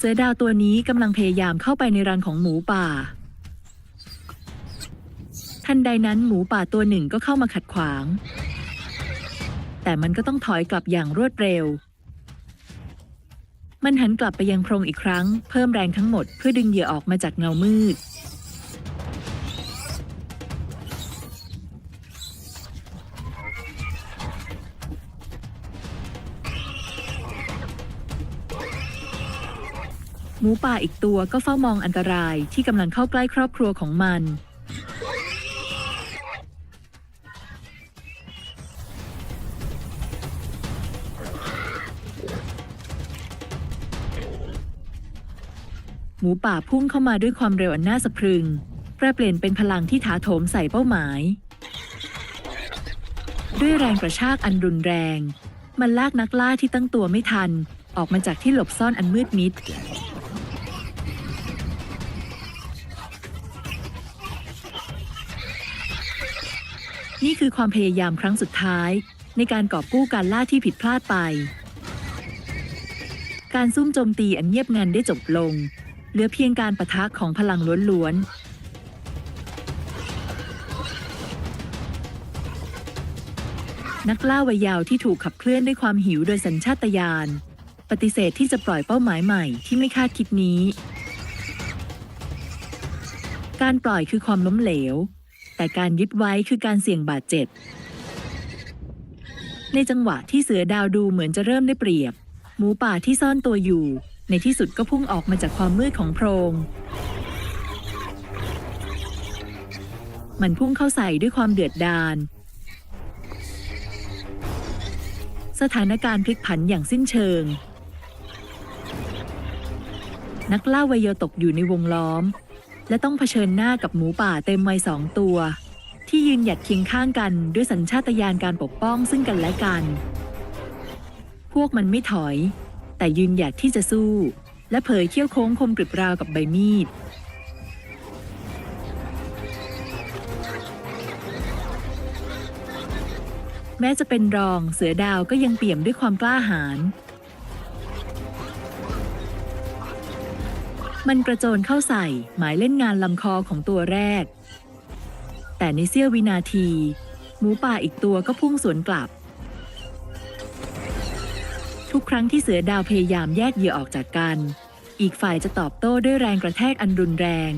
เสือดาวตัวนี้กำลังพยายามเข้าไปในรังของหมูป่า ทันใดนั้นหมูป่าตัวหนึ่งก็เข้ามาขัดขวาง แต่มันก็ต้องถอยกลับอย่างรวดเร็ว มันหันกลับไปยังโพรงอีกครั้ง เพิ่มแรงทั้งหมดเพื่อดึงเหยื่อออกมาจากเงามืด หมูป่าอีกตัวก็เฝ้ามองอันตรายที่กำลังเข้าใกล้ครอบครัวของมัน หมูป่าพุ่งเข้ามาด้วยความเร็วอันน่าสะพรึง แปรเปลี่ยนเป็นพลังที่ถาโถมใส่เป้าหมาย ด้วยแรงกระชากอันรุนแรง มันลากนักล่าที่ตั้งตัวไม่ทัน ออกมาจากที่หลบซ่อนอันมืดมิด นี่คือความพยายามครั้งสุดท้าย ในการกอบกู้การล่าที่ผิดพลาดไป การซุ่มโจมตีอันเงียบงันได้จบลง เหลือเพียงการประทะของพลังล้วนๆ นักล่าวัยยาวที่ถูกขับเคลื่อนด้วยความหิวโดยสัญชาตญาณปฏิเสธที่จะปล่อยเป้าหมายใหม่ที่ไม่คาดคิดนี้ การปล่อยคือความล้มเหลว แต่การยึดไว้คือการเสี่ยงบาดเจ็บ ในจังหวะที่เสือดาวดูเหมือนจะเริ่มได้เปรียบ หมูป่าที่ซ่อนตัวอยู่ ในที่สุดก็พุ่งออกมาจากความมืดของโพรง มันพุ่งเข้าใส่ด้วยความเดือดดาลสถานการณ์พลิกผันอย่างสิ้นเชิง นักล่าวัยโยตกอยู่ในวงล้อม และต้องเผชิญหน้ากับหมูป่าเต็มวัยสองตัว ที่ยืนหยัดเคียงข้างกันด้วยสัญชาตญาณการปกป้องซึ่งกันและกัน พวกมันไม่ถอย แต่ยืนหยัดที่จะสู้ และเผยเขี้ยวโค้งคมกริบราวกับใบมีดแม้จะเป็นรองเสือดาวก็ยังเปี่ยมด้วยความกล้าหาญ มันกระโจนเข้าใส่หมายเล่นงานลำคอของตัวแรก แต่ในเสี้ยววินาที หมูป่าอีกตัวก็พุ่งสวนกลับ ทุกครั้งที่เสือดาวพยายามแยกเหยื่อออกจากกัน อีกฝ่ายจะตอบโต้ด้วยแรงกระแทกอันรุนแรง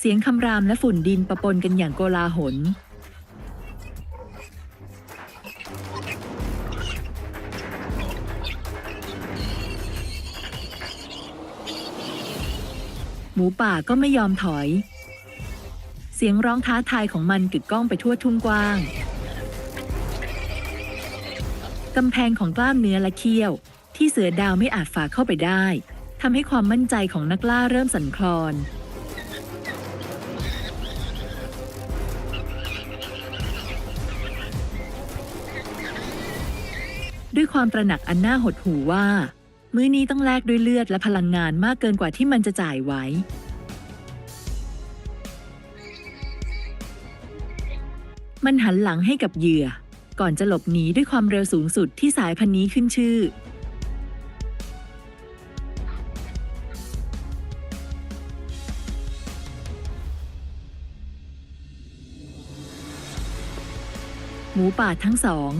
เสียงคำรามและฝุ่นดินประปนกันอย่างโกลาหล หมูป่าก็ไม่ยอมถอย เสียงร้องท้าทายของมันกึกก้องไปทั่วทุ่งกว้าง กำแพงของกล้ามเนื้อและเขี้ยว ที่เสือดาวไม่อาจฝ่าเข้าไปได้ทำให้ความมั่นใจของนักล่าเริ่มสั่นคลอน ด้วยความตระหนักอันน่าหดหู่ว่า มื้อนี้ต้องแลกด้วยเลือดและพลังงานมากเกินกว่าที่มันจะจ่ายไว้มันหันหลังให้กับเหยื่อ ก่อนจะหลบหนีด้วยความเร็วสูงสุดที่สายพันธุ์นี้ขึ้นชื่อ หมูป่าทั้งสอง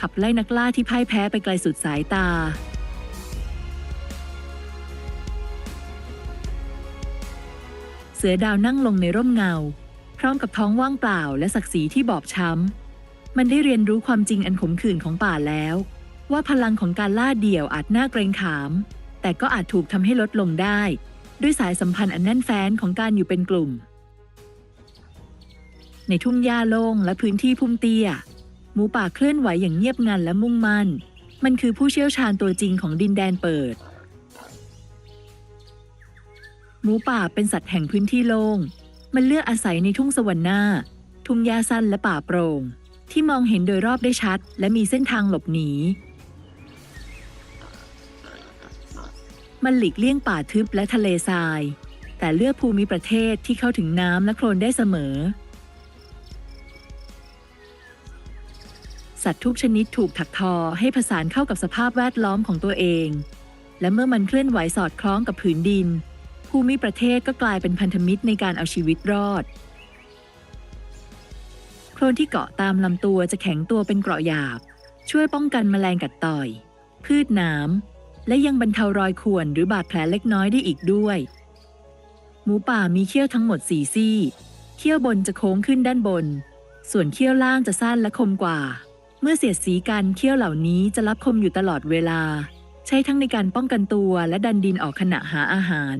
ขับไล่นักล่าที่พ่ายแพ้ไปไกลสุดสายตา เสือดาวนั่งลงในร่มเงา พร้อมกับท้องว่างเปล่าและศักดิ์ศรีที่บอบช้ำ มันได้เรียนรู้ความจริงอันขมขื่นของป่าแล้ว ว่าพลังของการล่าเดี่ยวอาจน่าเกรงขาม แต่ก็อาจถูกทำให้ลดลงได้ ด้วยสายสัมพันธ์อันแน่นแฟ้นของการอยู่เป็นกลุ่มในทุ่งหญ้าโล่งและพื้นที่พุ่มเตี้ย มูป่าเคลื่อนไหวอย่างเงียบงันและมุ่งมั่น มันคือผู้เชี่ยวชาญตัวจริงของดินแดนเปิด หมูป่าเป็นสัตว์แห่งพื้นที่โล่ง มันเลือกอาศัยในทุ่งสวรรค์หน้า ทุ่งหญ้าสั้นและป่าโปร่งที่มองเห็นโดยรอบได้ชัด และมีเส้นทางหลบหนี มันหลีกเลี่ยงป่าทึบและทะเลทราย แต่เลือกภูมิประเทศที่เข้าถึงน้ำและโคลนได้เสมอ สัตว์ทุกชนิดถูกถักทอให้ผสานเข้ากับสภาพแวดล้อมของตัวเอง และเมื่อมันเคลื่อนไหวสอดคล้องกับผืนดิน ภูมิประเทศก็กลายเป็นพันธมิตรในการเอาชีวิตรอด โคลนที่เกาะตามลำตัวจะแข็งตัวเป็นเกราะหยาบ ช่วยป้องกันแมลงกัดต่อย พืชน้ำและยังบรรเทารอยข่วนหรือบาดแผลเล็กน้อยได้อีกด้วย หมูป่ามีเขี้ยวทั้งหมดสี่ซี่ เขี้ยวบนจะโค้งขึ้นด้านบนส่วนเขี้ยวล่างจะสั้นและคมกว่า เมื่อเสียดสีกันเขี้ยวเหล่านี้จะรับคมอยู่ตลอดเวลา ใช้ทั้งในการป้องกันตัวและดันดินออกขณะหาอาหาร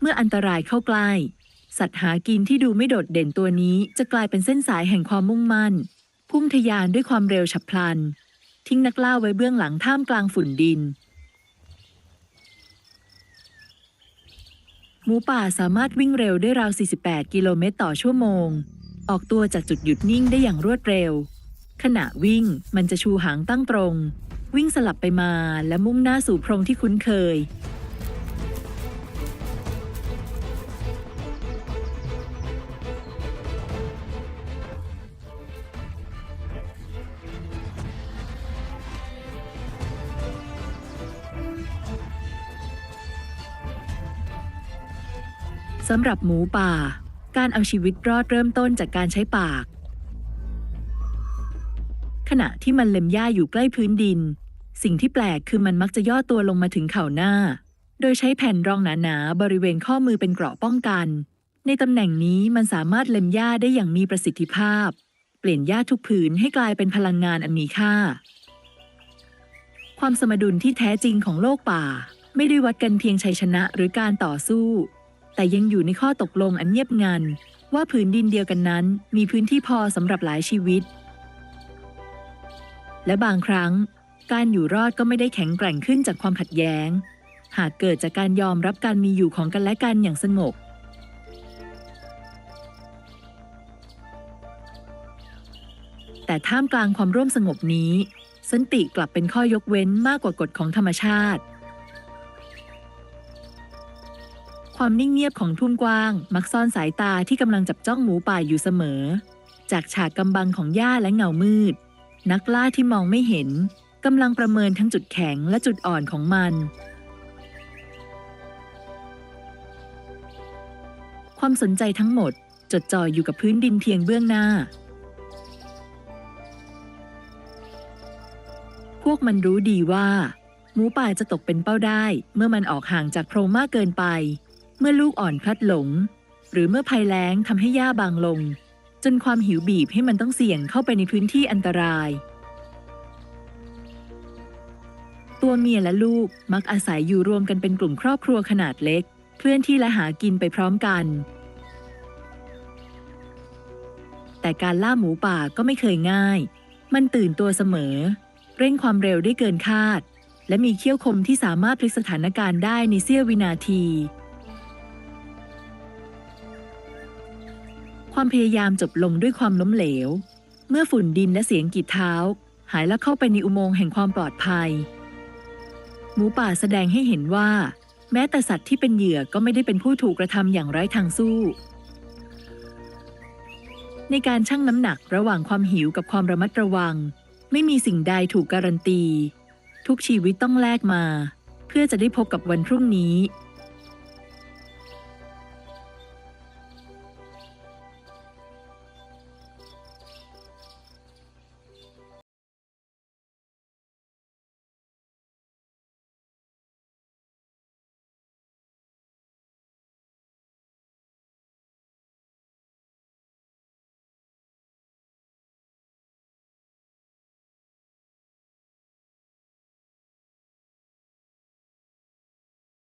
เมื่ออันตรายเข้าใกล้ สัตว์หากินที่ดูไม่โดดเด่นตัวนี้จะกลายเป็นเส้นสายแห่งความมุ่งมั่น พุ่งทะยานด้วยความเร็วฉับพลัน ทิ้งนักล่าไว้เบื้องหลังท่ามกลางฝุ่นดินหมูป่าสามารถวิ่งเร็วได้ราว 48 กิโลเมตรต่อชั่วโมง ออกตัวจากจุดหยุดนิ่งได้อย่างรวดเร็ว ขณะวิ่งมันจะชูหางตั้งตรง วิ่งสลับไปมาและมุ่งหน้าสู่โพรงที่คุ้นเคย สำหรับหมูป่า การเอาชีวิตรอดเริ่มต้นจากการใช้ปาก ขณะที่มันเล็มหญ้าอยู่ใกล้พื้นดิน สิ่งที่แปลกคือมันมักจะย่อตัวลงมาถึงเข่าหน้า โดยใช้แผ่นรองหนาๆบริเวณข้อมือเป็นเกราะป้องกัน ในตำแหน่งนี้มันสามารถเล็มหญ้าได้อย่างมีประสิทธิภาพ เปลี่ยนหญ้าทุกผืนให้กลายเป็นพลังงานอันมีค่า ความสมดุลที่แท้จริงของโลกป่า ไม่ได้วัดกันเพียงชัยชนะหรือการต่อสู้ แต่ยังอยู่ในข้อตกลงอันเงียบงันว่าผืนดินเดียวกันนั้น มีพื้นที่พอสำหรับหลายชีวิต และบางครั้ง การอยู่รอดก็ไม่ได้แข็งแกร่งขึ้นจากความขัดแย้ง หากเกิดจากการยอมรับการมีอยู่ของกันและกันอย่างสงบแต่ท่ามกลางความร่วมสงบนี้ สันติกลับเป็นข้อยกเว้นมากกว่ากฎของธรรมชาติ ความนิ่งเงียบของทุ่งกว้าง มักซ่อนสายตาที่กำลังจับจ้องหมูป่าอยู่เสมอ จากฉากกำบังของหญ้าและเงามืด นักล่าที่มองไม่เห็นกำลังประเมินทั้งจุดแข็งและจุดอ่อนของมัน ความสนใจทั้งหมดจดจ่ออยู่กับพื้นดินเพียงเบื้องหน้า พวกมันรู้ดีว่า หมูป่าจะตกเป็นเป้าได้เมื่อมันออกห่างจากโพรงมากเกินไป เมื่อลูกอ่อนพลัดหลง หรือเมื่อภัยแล้งทำให้หญ้าบางลง จนความหิวบีบให้มันต้องเสี่ยงเข้าไปในพื้นที่อันตราย ตัวเมียและลูกมักอาศัยอยู่รวมกันเป็นกลุ่มครอบครัวขนาดเล็ก เคลื่อนที่และหากินไปพร้อมกัน แต่การล่าหมูป่าก็ไม่เคยง่าย มันตื่นตัวเสมอ เร่งความเร็วได้เกินคาด และมีเขี้ยวคมที่สามารถพลิกสถานการณ์ได้ในเสี้ยววินาที ความพยายามจบลงด้วยความล้มเหลว เมื่อฝุ่นดินและเสียงกีดเท้า หายแล้วเข้าไปในอุโมงค์แห่งความปลอดภัย หมูป่าแสดงให้เห็นว่า แม้แต่สัตว์ที่เป็นเหยื่อก็ไม่ได้เป็นผู้ถูกกระทำอย่างไร้ทางสู้ ในการชั่งน้ำหนักระหว่างความหิวกับความระมัดระวัง ไม่มีสิ่งใดถูกการันตี ทุกชีวิตต้องแลกมา เพื่อจะได้พบกับวันพรุ่งนี้